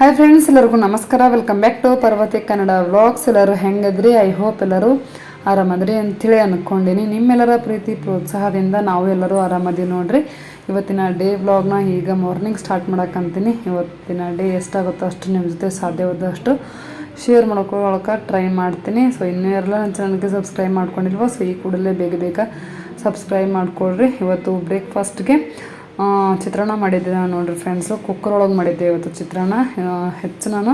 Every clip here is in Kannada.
ಹಾಯ್ ಫ್ರೆಂಡ್ಸ್ ಎಲ್ಲರಿಗೂ ನಮಸ್ಕಾರ. Welcome back to Parvati Kannada vlogs ಎಲ್ಲರೂ ಹೆಂಗದ್ರಿ? ಐ ಹೋಪ್ ಎಲ್ಲರೂ ಆರಾಮದ್ರಿ ಅಂಥೇಳಿ ಅಂದ್ಕೊಂಡಿನಿ ನಿಮ್ಮೆಲ್ಲರ ಪ್ರೀತಿ, ಪ್ರೋತ್ಸಾಹದಿಂದ ನಾವು ಎಲ್ಲರೂ ಆರಾಮದಿ ನೋಡ್ರಿ. ಇವತ್ತಿನ ಡೇ ವ್ಲಾಗ್ನ ಈಗ ಮಾರ್ನಿಂಗ್ ಸ್ಟಾರ್ಟ್ ಮಾಡಕ್ಕಂತೀನಿ ಇವತ್ತಿನ ಡೇ ಎಷ್ಟಾಗುತ್ತೋ ಅಷ್ಟು ನಿಮ್ಮ ಜೊತೆ ಸಾಧ್ಯವಾದಷ್ಟು ಶೇರ್ ಮಾಡ್ಕೊಳಕ್ಕೆ ಟ್ರೈ ಮಾಡ್ತೀನಿ. ಸೊ ಇನ್ನೂ ಎಲ್ಲ ನನ್ನ ಚಾನಲ್ಗೆ ಸಬ್ಸ್ಕ್ರೈಬ್ ಮಾಡ್ಕೊಂಡಿಲ್ವೋ ಸೊ ಈ ಕೂಡಲೇ ಬೇಗ ಬೇಗ ಸಬ್ಸ್ಕ್ರೈಬ್ ಮಾಡ್ಕೊಳ್ರಿ. ಇವತ್ತು ಬ್ರೇಕ್ಫಾಸ್ಟ್ಗೆ ಚಿತ್ರಾನ್ನ ಮಾಡಿದ್ದೆ ನಾನು ನೋಡ್ರಿ ಫ್ರೆಂಡ್ಸು ಕುಕ್ಕರ್ ಒಳಗೆ ಮಾಡಿದ್ದೆ ಇವತ್ತು ಚಿತ್ರಾನ್ನ. ಹೆಚ್ಚು ನಾನು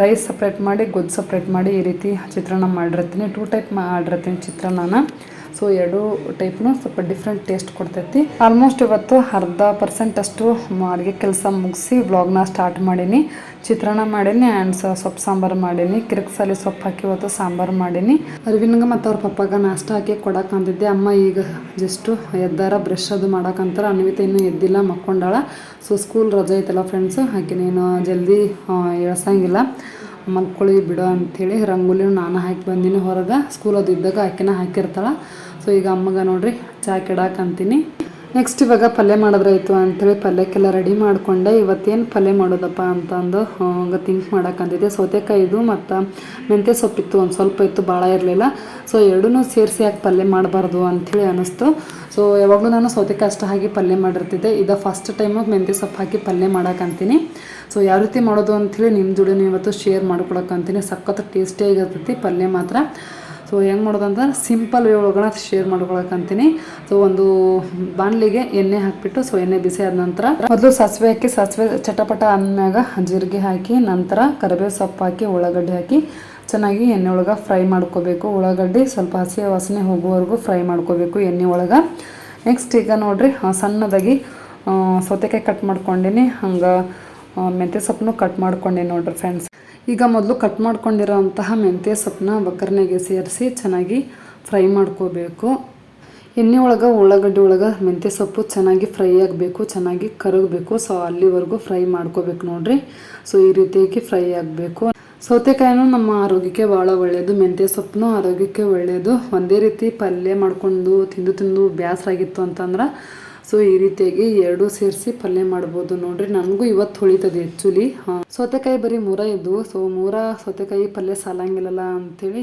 ರೈಸ್ ಸಪ್ರೇಟ್ ಮಾಡಿ ಗೊಜ್ಜು ಸಪ್ರೇಟ್ ಮಾಡಿ ಈ ರೀತಿ ಚಿತ್ರಾನ್ನ ಮಾಡಿರ್ತೀನಿ. ಟೂ ಟೈಪ್ ಮಾಡಿರ್ತೀನಿ ಚಿತ್ರಾನ್ನನ. ಸೊ ಎರಡು ಟೈಪ್ನು ಸ್ವಲ್ಪ ಡಿಫ್ರೆಂಟ್ ಟೇಸ್ಟ್ ಕೊಡ್ತೈತಿ. ಆಲ್ಮೋಸ್ಟ್ ಇವತ್ತು ಅರ್ಧ ಪರ್ಸೆಂಟ್ ಅಷ್ಟು ಅಡುಗೆ ಕೆಲಸ ಮುಗಿಸಿ ವ್ಲಾಗ್ನ ಸ್ಟಾರ್ಟ್ ಮಾಡೀನಿ. ಚಿತ್ರಾನ್ನ ಮಾಡೀನಿ ಆ್ಯಂಡ್ ಸೊಪ್ಪು ಸಾಂಬಾರು ಮಾಡೀನಿ. ಕಿರಿಕ್ಸಲ್ಲಿ ಸೊಪ್ಪು ಹಾಕಿ ಇವತ್ತು ಸಾಂಬಾರು ಮಾಡೀನಿ. ಅರವಿಂದ್ಗೆ ಮತ್ತು ಅವ್ರ ಪಪ್ಪಾಗ ನಾಷ್ಟ ಹಾಕಿ ಕೊಡಕ್ಕಂತಿದ್ದೆ ಅಮ್ಮ ಈಗ ಜಸ್ಟು ಎದ್ದಾರ ಬ್ರಷ್ ಅದು ಮಾಡಕ್ಕಂತಾರ ಅನ್ವಿತ ಇನ್ನೂ ಎದ್ದಿಲ್ಲ, ಮಕ್ಕೊಂಡಾಳ. ಸೊ ಸ್ಕೂಲ್ ರಜೆ ಐತಲ್ಲ ಫ್ರೆಂಡ್ಸು ಹಾಕಿ ನೀನು ಜಲ್ದಿ ಇಳ್ಸಂಗಿಲ್ಲ ಮಲ್ಕೊಳ್ಳಿ ಬಿಡು ಅಂಥೇಳಿ ರಂಗೋಲಿನೂ ನಾನು ಹಾಕಿ ಬಂದಿನಿ. ಹೊರಗೆ ಸ್ಕೂಲ್ ಅದು ಇದ್ದಾಗ ಆಕಿನ ಹಾಕಿರ್ತಾಳೆ. ಸೊ ಈಗ ಅಮ್ಮಗ ನೋಡ್ರಿ, ಚಾ ಕೆಡಾಕಂತೀನಿ ನೆಕ್ಸ್ಟ್ ಇವಾಗ ಪಲ್ಯ ಮಾಡಿದ್ರಾಯ್ತು ಅಂಥೇಳಿ ಪಲ್ಯಕ್ಕೆಲ್ಲ ರೆಡಿ ಮಾಡಿಕೊಂಡೆ. ಇವತ್ತೇನು ಪಲ್ಯ ಮಾಡೋದಪ್ಪ ಅಂತಂದು ಹಂಗೆ ಥಿಂಕ್ ಸೌತೆಕಾಯಿ ಸೌತೆಕಾಯಿದು ಮತ್ತು ಮೆಂತ್ಯ ಸೊಪ್ಪಿತ್ತು ಒಂದು ಸ್ವಲ್ಪ ಇತ್ತು ಭಾಳ ಇರಲಿಲ್ಲ. ಸೊ ಎರಡೂ ಸೇರಿಸಿ ಯಾಕೆ ಪಲ್ಯ ಮಾಡಬಾರ್ದು ಅಂಥೇಳಿ ಅನ್ನಿಸ್ತು ಸೊ ಯಾವಾಗಲೂ ನಾನು ಸೌತೆಕಾಯಿ ಅಷ್ಟು ಹಾಕಿ ಪಲ್ಯ ಮಾಡಿರ್ತಿದ್ದೆ. ಇದು ಫಸ್ಟ್ ಟೈಮು ಮೆಂತ್ಯ ಸೊಪ್ಪು ಹಾಕಿ ಪಲ್ಯ ಮಾಡಕ್ಕಂತೀನಿ ಸೊ ಯಾವ ರೀತಿ ಮಾಡೋದು ಅಂಥೇಳಿ ನಿಮ್ಮ ಜೋಡಿನ ಇವತ್ತು ಶೇರ್ ಮಾಡ್ಕೊಳಕ್ಕಂತೀನಿ ಸಖತ್ ಟೇಸ್ಟಿಯಾಗಿರ್ತೈತಿ ಪಲ್ಯ ಮಾತ್ರ. ಸೊ ಹೆಂಗೆ ಮಾಡೋದು ಅಂತ ಸಿಂಪಲ್ ವೇ ಒಳಗಡೆ ಶೇರ್ ಮಾಡ್ಕೊಳಕ್ಕಂತೀನಿ ಸೊ ಒಂದು ಬಾಣಲಿಗೆ ಎಣ್ಣೆ ಹಾಕಿಬಿಟ್ಟು ಸೊ ಎಣ್ಣೆ ಬಿಸಿ ಆದ ನಂತರ ಮೊದಲು ಸಾಸಿವೆ ಹಾಕಿ, ಸಾಸಿವೆ ಚಟಪಟ ಅಂದಮ್ಯಾಗ ಜೀರಿಗೆ ಹಾಕಿ, ನಂತರ ಕರಿಬೇವು ಸೊಪ್ಪು ಹಾಕಿ, ಉಳ್ಳಾಗಡ್ಡಿ ಹಾಕಿ, ಚೆನ್ನಾಗಿ ಎಣ್ಣೆ ಒಳಗೆ ಫ್ರೈ ಮಾಡ್ಕೋಬೇಕು. ಉಳ್ಳಾಗಡ್ಡಿ ಸ್ವಲ್ಪ ಹಸಿ ವಾಸನೆ ಹೋಗುವವರೆಗೂ ಫ್ರೈ ಮಾಡ್ಕೋಬೇಕು ಎಣ್ಣೆ ಒಳಗೆ. ನೆಕ್ಸ್ಟ್ ಈಗ ನೋಡಿರಿ ಸಣ್ಣದಾಗಿ ಸೌತೆಕಾಯಿ ಕಟ್ ಮಾಡ್ಕೊಂಡಿನಿ. ಹಂಗೆ ಮೆಂತ್ಯ ಸೊಪ್ಪನ್ನು ಕಟ್ ಮಾಡ್ಕೊಂಡೆ ನೋಡ್ರಿ ಫ್ರೆಂಡ್ಸ್ ಈಗ ಮೊದಲು ಕಟ್ ಮಾಡ್ಕೊಂಡಿರೋಂತಹ ಮೆಂತ್ಯ ಸೊಪ್ಪನ್ನ ಒಗ್ಗರಣೆಗೆ ಸೇರಿಸಿ ಚೆನ್ನಾಗಿ ಫ್ರೈ ಮಾಡ್ಕೋಬೇಕು. ಎಣ್ಣೆ ಒಳಗೆ ಉಳ್ಳಾಗಡ್ಡಿ ಒಳಗೆ ಮೆಂತ್ಯ ಸೊಪ್ಪು ಚೆನ್ನಾಗಿ ಫ್ರೈ ಆಗಬೇಕು, ಚೆನ್ನಾಗಿ ಕರಗಬೇಕು. ಸೊ ಅಲ್ಲಿವರೆಗೂ ಫ್ರೈ ಮಾಡ್ಕೋಬೇಕು ನೋಡ್ರಿ. ಸೊ ಈ ರೀತಿಯಾಗಿ ಫ್ರೈ ಆಗಬೇಕು. ಸೌತೆಕಾಯಿನೂ ನಮ್ಮ ಆರೋಗ್ಯಕ್ಕೆ ಭಾಳ ಒಳ್ಳೆಯದು ಮೆಂತ್ಯ ಸೊಪ್ಪು ಆರೋಗ್ಯಕ್ಕೆ ಒಳ್ಳೆಯದು ಒಂದೇ ರೀತಿ ಪಲ್ಯ ಮಾಡ್ಕೊಂಡು ತಿಂದು ತಿಂದು ಬೇಸರಾಗಿತ್ತು ಅಂತಂದ್ರೆ ಸೊ ಈ ರೀತಿಯಾಗಿ ಎರಡು ಸೇರಿಸಿ ಪಲ್ಯ ಮಾಡ್ಬೋದು ನೋಡ್ರಿ. ನನಗೂ ಇವತ್ತು ಹೊಳಿತದೆ ಆ್ಯಕ್ಚುಲಿ ಸೌತೆಕಾಯಿ ಬರೀ ಮೂರ ಇದ್ವು ಸೊ ಮೂರ ಸೌತೆಕಾಯಿ ಪಲ್ಯ ಸಾಲಂಗಿಲ್ಲಲ್ಲ ಅಂಥೇಳಿ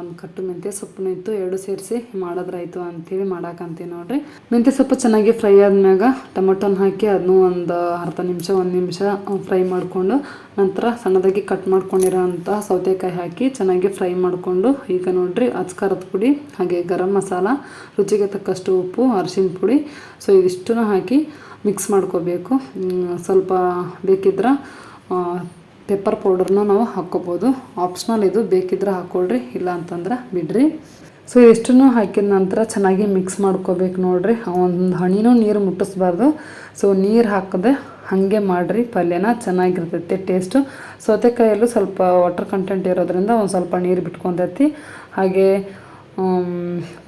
ಒಂದು ಕಟ್ಟು ಮೆಂತ್ಯ ಸೊಪ್ಪು ಇತ್ತು. ಎರಡು ಸೇರಿಸಿ ಮಾಡೋದ್ರಾಯ್ತು ಅಂಥೇಳಿ ಮಾಡಾಕಂತೀವಿ ನೋಡ್ರಿ. ಮೆಂತ್ಯ ಸೊಪ್ಪು ಚೆನ್ನಾಗಿ ಫ್ರೈ ಆದ್ಮ್ಯಾಗ ಟೊಮೊಟೊನ ಹಾಕಿ ಅದನ್ನೂ ಒಂದು ಅರ್ಧ ನಿಮಿಷ, ಒಂದು ನಿಮಿಷ ಫ್ರೈ ಮಾಡಿಕೊಂಡು ನಂತರ ಸಣ್ಣದಾಗಿ ಕಟ್ ಮಾಡ್ಕೊಂಡಿರೋ ಸೌತೆಕಾಯಿ ಹಾಕಿ ಚೆನ್ನಾಗಿ ಫ್ರೈ ಮಾಡಿಕೊಂಡು ಈಗ ನೋಡ್ರಿ ಅಚ್ಕಾರದ ಪುಡಿ, ಹಾಗೆ ಗರಂ ಮಸಾಲ, ರುಚಿಗೆ ತಕ್ಕಷ್ಟು ಉಪ್ಪು, ಅರಿಶಿನ ಪುಡಿ ಸೊ ಇದಿಷ್ಟನ್ನು ಹಾಕಿ ಮಿಕ್ಸ್ ಮಾಡ್ಕೋಬೇಕು. ಸ್ವಲ್ಪ ಬೇಕಿದ್ರೆ ಪೆಪ್ಪರ್ ಪೌಡರ್ನ ನಾವು ಹಾಕ್ಕೋಬೋದು. ಆಪ್ಷನಲ್ ಇದು ಬೇಕಿದ್ರೆ ಹಾಕ್ಕೊಳ್ರಿ, ಇಲ್ಲ ಅಂತಂದ್ರೆ ಬಿಡ್ರಿ. ಸೊ ಇಷ್ಟನ್ನು ಹಾಕಿದ ನಂತರ ಚೆನ್ನಾಗಿ ಮಿಕ್ಸ್ ಮಾಡ್ಕೋಬೇಕು ನೋಡ್ರಿ. ಒಂದು ಹಣಿನೂ ನೀರು ಮುಟ್ಟಿಸ್ಬಾರ್ದು. ಸೊ ನೀರು ಹಾಕದೆ ಹಾಗೆ ಮಾಡಿರಿ, ಪಲ್ಯನ ಚೆನ್ನಾಗಿರ್ತೈತಿ ಟೇಸ್ಟು ಸೌತೆಕಾಯಲ್ಲೂ ಸ್ವಲ್ಪ ವಾಟರ್ ಕಂಟೆಂಟ್ ಇರೋದ್ರಿಂದ ಒಂದು ಸ್ವಲ್ಪ ನೀರು ಬಿಟ್ಕೊಂತೈತಿ. ಹಾಗೆ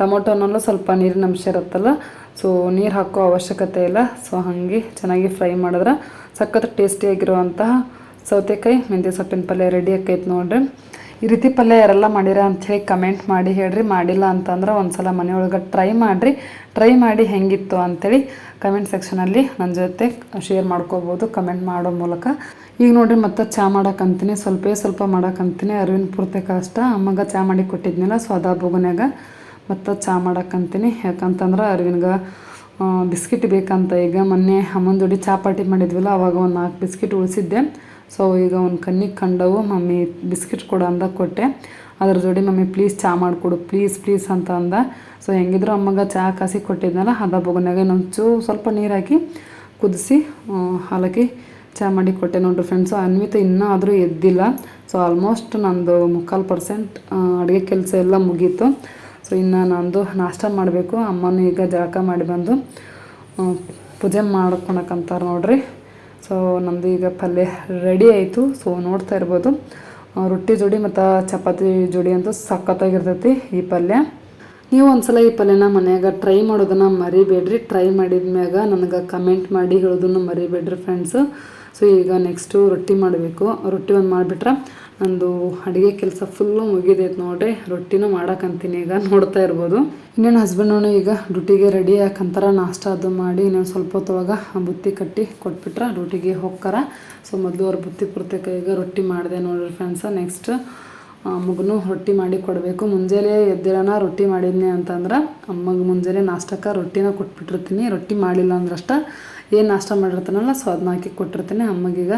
ಟೊಮೊಟೊನಲ್ಲೂ ಸ್ವಲ್ಪ ನೀರಿನ ಅಂಶ ಇರುತ್ತಲ್ಲ ಸೊ ನೀರು ಹಾಕೋ ಅವಶ್ಯಕತೆ ಇಲ್ಲ. ಸೊ ಹಾಗೆ ಚೆನ್ನಾಗಿ ಫ್ರೈ ಮಾಡಿದ್ರೆ ಸಖತ್ ಟೇಸ್ಟಿಯಾಗಿರುವಂತಹ ಸೌತೆಕಾಯಿ ಮೆಂತ್ಯ ಸೊಪ್ಪಿನ ಪಲ್ಯ ರೆಡಿ ಆಕೈತೆ ನೋಡ್ರಿ. ಈ ರೀತಿ ಪಲ್ಯ ಯಾರೆಲ್ಲ ಮಾಡಿರ ಅಂಥೇಳಿ ಕಮೆಂಟ್ ಮಾಡಿ ಹೇಳ್ರಿ. ಮಾಡಿಲ್ಲ ಅಂತಂದ್ರೆ ಒಂದ್ಸಲ ಮನೆಯೊಳಗೆ ಟ್ರೈ ಮಾಡಿರಿ. ಟ್ರೈ ಮಾಡಿ ಹೆಂಗಿತ್ತು ಅಂಥೇಳಿ ಕಮೆಂಟ್ ಸೆಕ್ಷನಲ್ಲಿ ನನ್ನ ಜೊತೆ ಶೇರ್ ಮಾಡ್ಕೋಬೋದು ಕಮೆಂಟ್ ಮಾಡೋ ಮೂಲಕ. ಈಗ ನೋಡ್ರಿ ಮತ್ತೆ ಚಾ ಮಾಡಕ್ಕಂತೀನಿ ಸ್ವಲ್ಪೇ ಸ್ವಲ್ಪ ಮಾಡಕ್ಕಂತೀನಿ ಅರಿವಿನ ಪೂರ್ತಿ ಕಷ್ಟ ಅಮ್ಮಗ ಚಾ ಮಾಡಿ ಕೊಟ್ಟಿದ್ನಲ್ಲ ಸೊ ಬೊಗನ್ಯಾಗ ಮತ್ತು ಚಹಾ ಮಾಡಕ್ಕಂತೀನಿ. ಯಾಕಂತಂದ್ರೆ ಅರಿವಿನ್ಗೆ ಬಿಸ್ಕಿಟ್ ಬೇಕಂತ ಈಗ ಮೊನ್ನೆ ಅಮ್ಮನ ಜೋಡಿ ಚಾಪಾಟಿ ಮಾಡಿದ್ವಲ್ಲ, ಅವಾಗ ಒಂದು ನಾಲ್ಕು ಬಿಸ್ಕಿಟ್ ಉಳಿಸಿದ್ದೆ. ಸೊ ಈಗ ಒಂದು ಕಣ್ಣಿಗೆ ಕಂಡವು, ಮಮ್ಮಿ ಬಿಸ್ಕಿಟ್ ಕೊಡು ಅಂದ ಕೊಟ್ಟೆ. ಅದ್ರ ಜೋಡಿ ಮಮ್ಮಿ, ಪ್ಲೀಸ್ ಚಹಾ ಮಾಡಿಕೊಡು, ಪ್ಲೀಸ್ ಪ್ಲೀಸ್ ಅಂತ ಅಂದ. ಸೊ ಹೆಂಗಿದ್ರು ಅಮ್ಮಗ ಚಹಾ ಕಾಸಿ ಕೊಟ್ಟಿದ್ನಲ್ಲ, ಅದ ಬೊಗನ್ಯಾಗ ನಂಚು ಸ್ವಲ್ಪ ನೀರು ಹಾಕಿ ಕುದಿಸಿ ಹಾಲಕ್ಕಿ ಚಹಾ ಮಾಡಿ ಕೊಟ್ಟೆ ನೋಡ್ರಿ ಫ್ರೆಂಡ್ಸು ಅನ್ವಿತ ಇನ್ನೂ ಆದರೂ ಎದ್ದಿಲ್ಲ. ಸೊ ಆಲ್ಮೋಸ್ಟ್ ನಂದು ಮುಕ್ಕಾಲು ಪರ್ಸೆಂಟ್ ಅಡುಗೆ ಕೆಲಸ ಎಲ್ಲ ಮುಗೀತು. ಸೊ ಇನ್ನು ನಂದು ನಾಷ್ಟ ಮಾಡಬೇಕು. ಅಮ್ಮನೂ ಈಗ ಜಳಕ ಮಾಡಿ ಬಂದು ಪೂಜೆ ಮಾಡ್ಕೊಳಕ್ಕಂತಾರೆ ನೋಡ್ರಿ. ಸೊ ನಂದು ಈಗ ಪಲ್ಯ ರೆಡಿ ಆಯಿತು. ಸೊ ನೋಡ್ತಾ ಇರ್ಬೋದು. ರೊಟ್ಟಿ ಜೋಡಿ ಮತ್ತು ಚಪಾತಿ ಜೋಡಿ ಅಂತೂ ಸಖತ್ತಾಗಿರ್ತೈತಿ ಈ ಪಲ್ಯ. ನೀವು ಒಂದ್ಸಲ ಈ ಪಲ್ಯನ ಮನೆಯಾಗ ಟ್ರೈ ಮಾಡೋದನ್ನು ಮರಿಬೇಡ್ರಿ. ಟ್ರೈ ಮಾಡಿದ ಮ್ಯಾಗ ನನಗೆ ಕಮೆಂಟ್ ಮಾಡಿ ಹೇಳೋದನ್ನು ಮರಿಬೇಡ್ರಿ ಫ್ರೆಂಡ್ಸು ಸೊ ಈಗ ನೆಕ್ಸ್ಟು ರೊಟ್ಟಿ ಮಾಡಬೇಕು. ರೊಟ್ಟಿ ಒಂದು ಮಾಡಿಬಿಟ್ರೆ. ನಂದು ಅಡುಗೆ ಕೆಲಸ ಫುಲ್ಲು ಮುಗಿದೈತೆ ನೋಡ್ರಿ. ರೊಟ್ಟಿನೂ ಮಾಡಕ್ಕಂತೀನಿ ಈಗ, ನೋಡ್ತಾ ಇರ್ಬೋದು. ಇನ್ನೇನು ಹಸ್ಬೆಂಡ್ ಈಗ ಡ್ಯೂಟಿಗೆ ರೆಡಿ ಯಾಕಂತಾರ ನಾಷ್ಟ ಅದು ಮಾಡಿ ಇನ್ನೊಂದು ಸ್ವಲ್ಪ ಹೊತ್ತೊಳಗೆ ಬುತ್ತಿ ಕಟ್ಟಿ ಕೊಟ್ಬಿಟ್ರೆ ಡ್ಯೂಟಿಗೆ ಹೋಗ್ತಾರ. ಸೊ ಮೊದಲು ಅವ್ರ ಬುತ್ತಿ ಪೂರ್ತಿ ಈಗ ರೊಟ್ಟಿ ಮಾಡಿದೆ ನೋಡ್ರಿ ಫ್ರೆಂಡ್ಸ ನೆಕ್ಸ್ಟ್ ಮಗನು ರೊಟ್ಟಿ ಮಾಡಿ ಕೊಡಬೇಕು. ಮುಂಜಾನೆ ಎದ್ದಿರೋಣ ರೊಟ್ಟಿ ಮಾಡಿದ್ನಿ ಅಂತಂದ್ರೆ ಅಮ್ಮಗೆ ಮುಂಜಾನೆ ನಾಷ್ಟಕ್ಕೆ ರೊಟ್ಟಿನ ಕೊಟ್ಬಿಟ್ಟಿರ್ತೀನಿ. ರೊಟ್ಟಿ ಮಾಡಿಲ್ಲ ಅಂದ್ರಷ್ಟ ಏನು ನಾಷ್ಟ ಮಾಡಿರ್ತಾನಲ್ಲ, ಸೊ ಅದನ್ನ ಹಾಕಿ ಕೊಟ್ಟಿರ್ತೀನಿ. ಅಮ್ಮಗೀಗ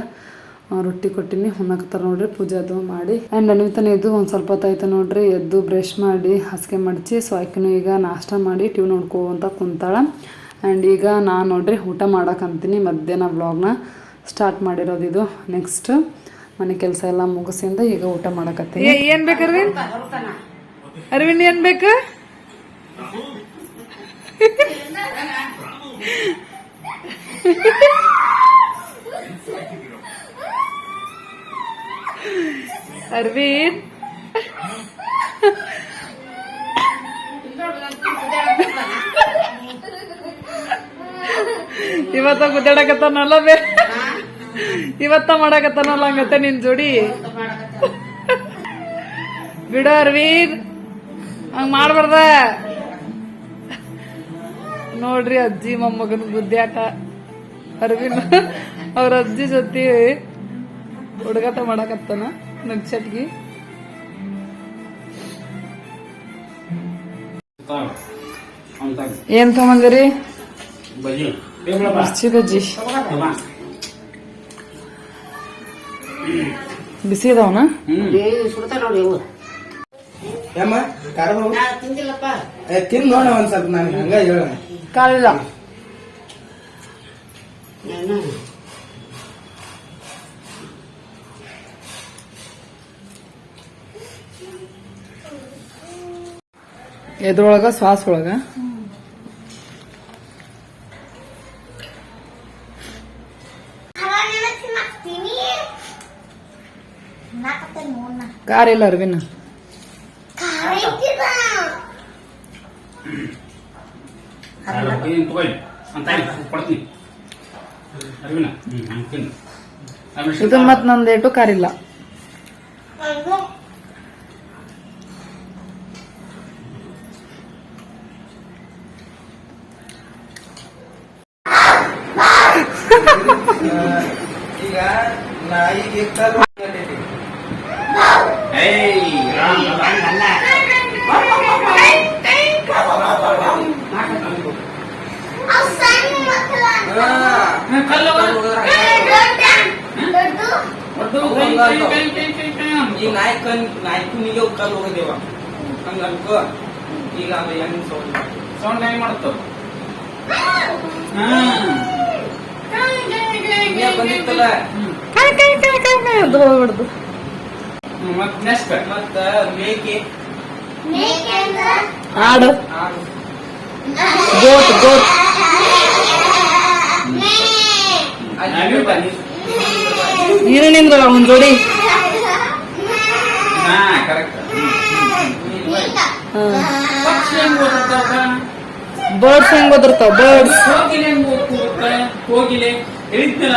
ರೊಟ್ಟಿ ಕೊಟ್ಟಿನಿ. ಹುಣ್ಣಾಕ್ತಾರ ನೋಡ್ರಿ ಪೂಜೆ ಅದು ಮಾಡಿ. ಆ್ಯಂಡ್ ಅನ್ವಿತಾನೆ ಎದ್ದು ಒಂದು ಸ್ವಲ್ಪ ಹೊತ್ತಾಯ್ತು ನೋಡ್ರಿ ಎದ್ದು ಬ್ರಷ್ ಮಾಡಿ ಹಾಸಿಗೆ ಮಡಚಿ ಸೊ ಆಕಿನೂ ಈಗ ನಾಷ್ಟ ಮಾಡಿ ಟಿವಿ ನೋಡ್ಕೋಂತ ಕುಂತಾಳ. ಆ್ಯಂಡ್ ಈಗ ನಾನು ನೋಡ್ರಿ ಊಟ ಮಾಡಕ್ಕಂತೀನಿ ಮಧ್ಯಾಹ್ನ ಬ್ಲಾಗ್ನ ಸ್ಟಾರ್ಟ್ ಮಾಡಿರೋದು ಇದು. ನೆಕ್ಸ್ಟ್ ಮನೆ ಕೆಲಸ ಎಲ್ಲ ಮುಗಿಸಿಂದ ಈಗ ಊಟ ಮಾಡಕತ್ತೀನಿ. ಏನ್ ಬೇಕು ಅರವಿಂದ್? ಅರವಿಂದ್ ಏನ್ ಬೇಕು? ಅರವಿಂದ್ ಇವತ್ತ ಗುದ್ದಾಡಕತ್ತಾನಲ್ಲ ಬೇ. ಇವತ್ತ ಮಾಡಕತ್ತಾನಲ್ಲ ಹಂಗತ್ತೆ ನಿನ್ ಜೋಡಿ. ಬಿಡು ಅರವಿಂದ್ ಹಂಗ ಮಾಡ್ಬಾರ್ದ. ನೋಡ್ರಿ ಅಜ್ಜಿ ಮೊಮ್ಮಗನ ಗುದ್ದಾಟ ಅರವಿಂದ್ ಅವ್ರ ಅಜ್ಜಿ ಜೊತೆ ಹುಡುಗಾಟ ಮಾಡಕತ್ತಾನ. ನಗ್ಚಟ್ಗಿ ಏನ್ ತಗೊಂಡಿರಿ ಬಜಿ ಮಿರ್ಚಿ ಬಜ್ಜಿ. ಬಿಸಿ ಇದಾವನ ತಿನ್ ನೋಡ ಒಂದ್ ಸ್ವಲ್ಪ ನಾನು ಹಂಗ ಹೇಳ ಕಾಲಿಲ್ಲ. ಎದ್ರೊಳಗ ಶ್ವಾಸ ಒಳಗ ಖಾರ ಇಲ್ಲ ಅರ್ವಿನ ಇದನ್ ಮತ್ ನಂದೇಟು ಖಾರ ಹಂಗ ಅಂತಾವ್. ಈ ನಾಯಿ ಕಣ್ ನಾಯಿ ಕುನಿಗೆ ಕಲ್ಲು ಹೋಗದೇವ ಹಂಗ ಅನ್ಕೋ ಈಗ ಅದು ಹೆಂಗ್ ಸೌಂಡ್ ಸೌಂಡ್ ಹೆಂಗ್ ಮಾಡ್ತಾವ ಬಂದಿತ್ತಲ್ಲ ಅದು ಹೋಗ್ಬಿಡ್ದು. ಮತ್ ನೆಕ್ಸ್ಟ್ ಮತ್ತ ಮೇಕೆ. ಆಡು ಆಡು. Goat goat. ನೀನು ಒಂದ್ ಜೋಡಿ. ಹಾ ಕರೆಕ್ಟ್ ಪಕ್ಷಿ ಹೆಂಗ್ ಓದಿರ್ತಾವ ಬರ್ಡ್ಸ್ ಹೆಂಗ್ ಓದಿರ್ತಾವ? ಬರ್ಡ್ಸ್ ಹೋಗಿಲೆ ಹೆಂಗ್ ಓದ್ತಿರುತ್ತೆ ಕೋಗಿಲೆ. ಹೇಳಿದ್ನಲ್ಲ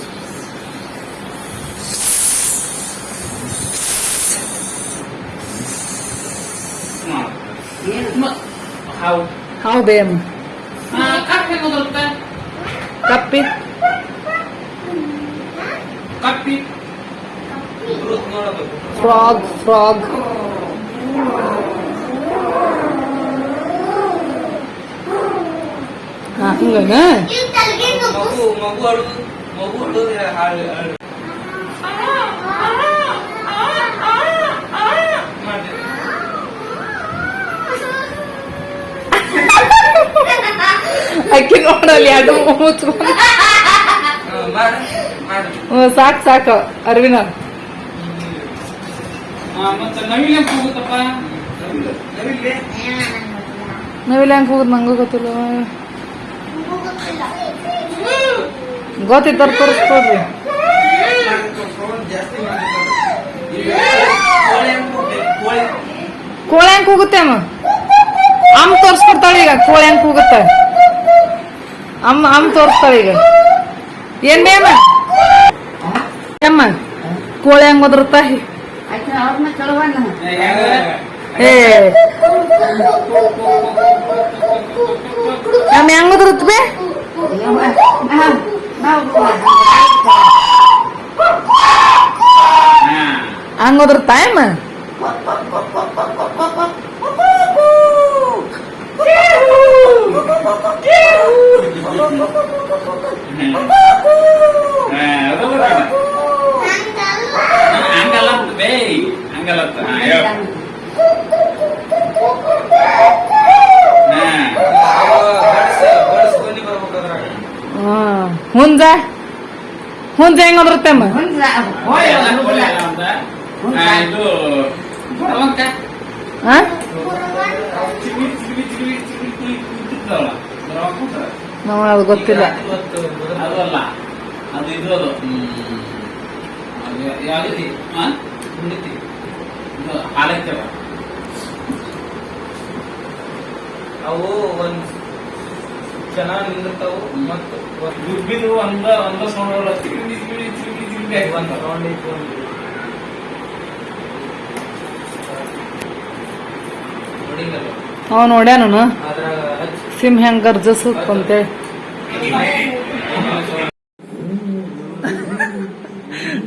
How? How them? Ah, Kapit mo doon. Kapit. Kapit. Frog, frog. Ah, hanggang na. Yung talaga yung mabu, mabu, mabu, mabu, ಅಕ್ಕಿ ನೋಡಲ್ಲಿ ಎರಡು ಮುಚ್ಕೊಂಡು ಸಾಕು ಸಾಕ್ ಅರವಿನ ನವಿಲೆ ಹೆಂಗೆ ಹೋಗುದು ನಂಗೂ ಗೊತ್ತಿಲ್ಲ. ಗೊತ್ತಿತ್ತಾರ ತೋರಿಸ್ಕೊಡ್ರಿ. ಕೋಳಿ ಹೆಂಗ್ ಕೂಗುತ್ತೆ ಅಮ್ಮ? ಅಮ್ಮ ತೋರಿಸ್ಕೊಡ್ತಾಳೆ ಈಗ ಕೋಳಿ ಹೆಂಗ್ ಕೂಗುತ್ತೆ? ಅಮ್ಮ ಅಮ್ಮ ತೋರಿಸ್ತಾಳೆ ಈಗ. ಏನ್ ಬೇ ಅಮ್ಮ ಅಮ್ಮ ಕೋಳಿ ಹೆಂಗ್ ಒದರುತ್ತ ಏ ಅಮ್ಮ ಹೆಂಗ್ ಒದರುತ್ತ ಬೇ? ಹಂಗ್ ಒದರುತ್ತಾ ಅಮ್ಮ ಹಂಗಲ್ಲ ಅಂತ ಬೇ ಹಂಗಲ್ಲ ಅಂತ ಹಾ, ಹೇಳು. ಹಾ. ಹ್ಮ್ ಹುಂಜ ಹುಂಜ ಹೆಂಗ್ ಒದರುತ್ತೆ ಅಮ್ಮ ನಾವು ಅದು ಗೊತ್ತಿಲ್ಲ. ಅದು ಅಲ್ಲ ಅದು ಇದು ಅದು. ಅದು ಕುಂಡಿತಿ ಇದು ಅವು ಒಂದ್ ಚೆನ್ನಾಗಿ ನಿಂದಿರ್ತಾವು ಮತ್ತು ದುಬ್ಬಿದು ಒಂದ ಒಂದ ಸೌಂಡ್ ತಿರುಗಿ ತಿರುಗಿ ತಿರುಗಿ ತಿರುಗಿ ಆಗಿ. ಸೌಂಡ್ ಇತ್ತು ಅವ್ ನೋಡ್ಯಾನು ಅದ್ರಾಗ ಹಚ್ಚಿ. ಸಿಮ್ ಹೆಂಗೆ ಗರ್ಜಸುತ್ ಅಂತೇಳಿ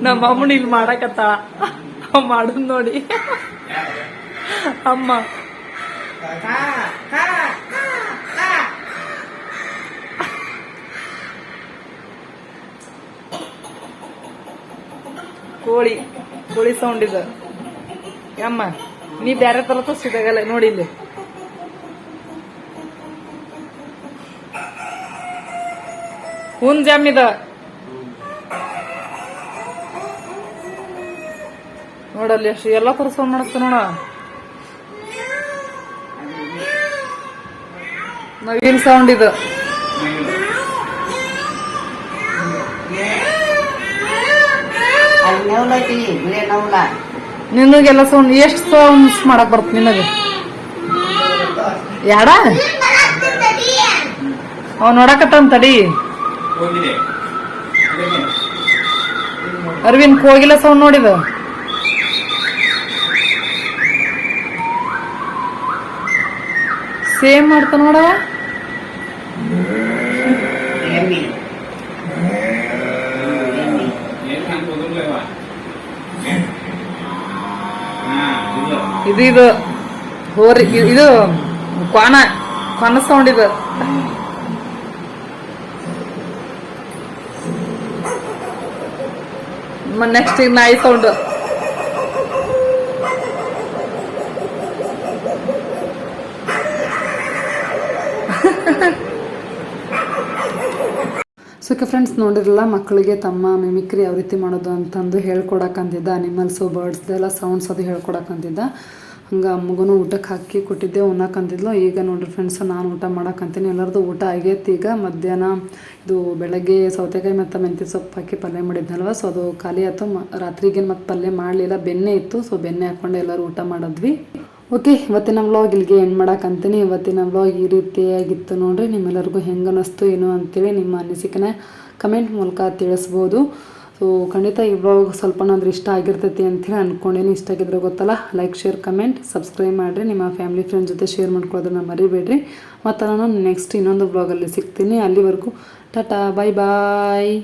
ನಮ್ಮ ಅಮ್ಮನ ಇಲ್ಲಿ ಮಾಡಕತ್ತ. ಮಾಡು ನೋಡಿ. ಅಮ್ಮ. ಕೋಳಿ ಕೋಳಿ ಸೌಂಡ್ ಇದೆ. ಅಮ್ಮ ನೀ ಬ್ಯಾರೆ ತರ ತೋರಿಸಿದಾಗಲ್ಲ ನೋಡಿ ಇಲ್ಲಿ. ಹುನ್ ಇದ. ನೋಡಲ್ಲಿ ಎಷ್ಟು ಎಲ್ಲ ತರ ಸೌಂಡ್ ಮಾಡುತ್ತೆ ನೋಡ. ನವೀನ್ ಸೌಂಡ್ ಇದು. ನಿನಗೆಲ್ಲ ಸೌಂಡ್ ಎಷ್ಟು ಸೌಂಡ್ಸ್ ಮಾಡಕ್ ಬರ್ತ ನಿನಗೆ? ಯಾಡ? ಅವ್ ನೋಡಕತ್ತಾನ ಅರವಿಂದ್ ಕೋಗಿಲ ಸೌಂಡ್ ನೋಡಿದ ಸೇಮ್ ಮಾಡ್ತ ನೋಡವ ಇದು ಇದು ಹೋರಿ ಇದು ಕ್ವಾನ ಕ್ವಾನ ಸೌಂಡ್ ಇದು ನೆಕ್ಸ್ಟ್ ಈಗ ನಾಯಿ ಸೌಂಡ್ ಸುಖ ಫ್ರೆಂಡ್ಸ್ ನೋಡಿರಲ್ಲ, ಮಕ್ಕಳಿಗೆ, ತಮ್ಮ ಮಿಮಿಕ್ರಿ ಯಾವ ರೀತಿ ಮಾಡೋದು ಅಂತಂದು ಹೇಳ್ಕೊಡಕ್ಕಂತಿದ್ದ ಅನಿಮಲ್ಸು ಬರ್ಡ್ಸ್ದೆಲ್ಲ ಸೌಂಡ್ಸ್ ಅದು ಹೇಳ್ಕೊಡಕ್ಕಂತಿದ್ದ. ಹಂಗೆ ಅಮ್ಮಗೂ ಊಟಕ್ಕೆ ಹಾಕಿ ಕೊಟ್ಟಿದ್ದೆ ಉಣ್ಣಕ್ಕಂತಿದ್ಲು ಈಗ ನೋಡ್ರಿ ಫ್ರೆಂಡ್ಸ್ ನಾನು ಊಟ ಮಾಡೋಕ್ಕಂತೀನಿ ಎಲ್ಲರದ್ದು ಊಟ ಆಗೈತಿ ಈಗ. ಮಧ್ಯಾಹ್ನ ಇದು ಬೆಳಗ್ಗೆ ಸೌತೆಕಾಯಿ ಮತ್ತು ಮೆಂತ್ಯ ಸೊಪ್ಪು ಹಾಕಿ ಪಲ್ಯ ಮಾಡಿದ್ನಲ್ವ. ಸೊ ಅದು ಖಾಲಿ ಆಯ್ತು. ಮ, ರಾತ್ರಿಗೆ ಮತ್ತು ಪಲ್ಯ ಮಾಡಲಿಲ್ಲ. ಬೆಣ್ಣೆ ಇತ್ತು. ಸೊ ಬೆಣ್ಣೆ ಹಾಕ್ಕೊಂಡು ಎಲ್ಲರೂ ಊಟ ಮಾಡಿದ್ವಿ. ಓಕೆ ಇವತ್ತಿನ ವ್ಲಾಗ್ ಇಲ್ಲಿಗೆ ಎಂಡ್ ಮಾಡೋಕ್ಕಂತೀನಿ ಇವತ್ತಿನ ವ್ಲಾಗ್ ಈ ರೀತಿಯಾಗಿತ್ತು ನೋಡ್ರಿ. ನಿಮ್ಮೆಲ್ಲರಿಗೂ ಹೆಂಗೆ ಅನ್ನಿಸ್ತು ಏನು ಅಂತೇಳಿ ನಿಮ್ಮ ಅನಿಸಿಕೆನ ಕಮೆಂಟ್ ಮೂಲಕ ತಿಳಿಸ್ಬೋದು. ಸೊ ಖಂಡಿತ ಈ ಬ್ಲಾಗ್ ಸ್ವಲ್ಪನಾದ್ರೂ ಇಷ್ಟ ಆಗಿರ್ತೈತಿ ಅಂತೇಳಿ ಅಂದ್ಕೊಂಡೇನು ಇಷ್ಟ ಆಗಿದ್ರೆ ಗೊತ್ತಲ್ಲ ಲೈಕ್ ಶೇರ್ ಕಮೆಂಟ್ ಸಬ್ಸ್ಕ್ರೈಬ್ ಮಾಡಿರಿ. ನಿಮ್ಮ ಫ್ಯಾಮಿಲಿ ಫ್ರೆಂಡ್ ಜೊತೆ ಶೇರ್ ಮಾಡ್ಕೊಳ್ಳೋದನ್ನ ಮರಿಬೇಡ್ರಿ. ಮತ್ತು ನಾನು ನೆಕ್ಸ್ಟ್ ಇನ್ನೊಂದು ಬ್ಲಾಗಲ್ಲಿ ಸಿಗ್ತೀನಿ. ಅಲ್ಲಿವರೆಗೂ, ಟಾಟಾ ಬಾಯ್ ಬಾಯ್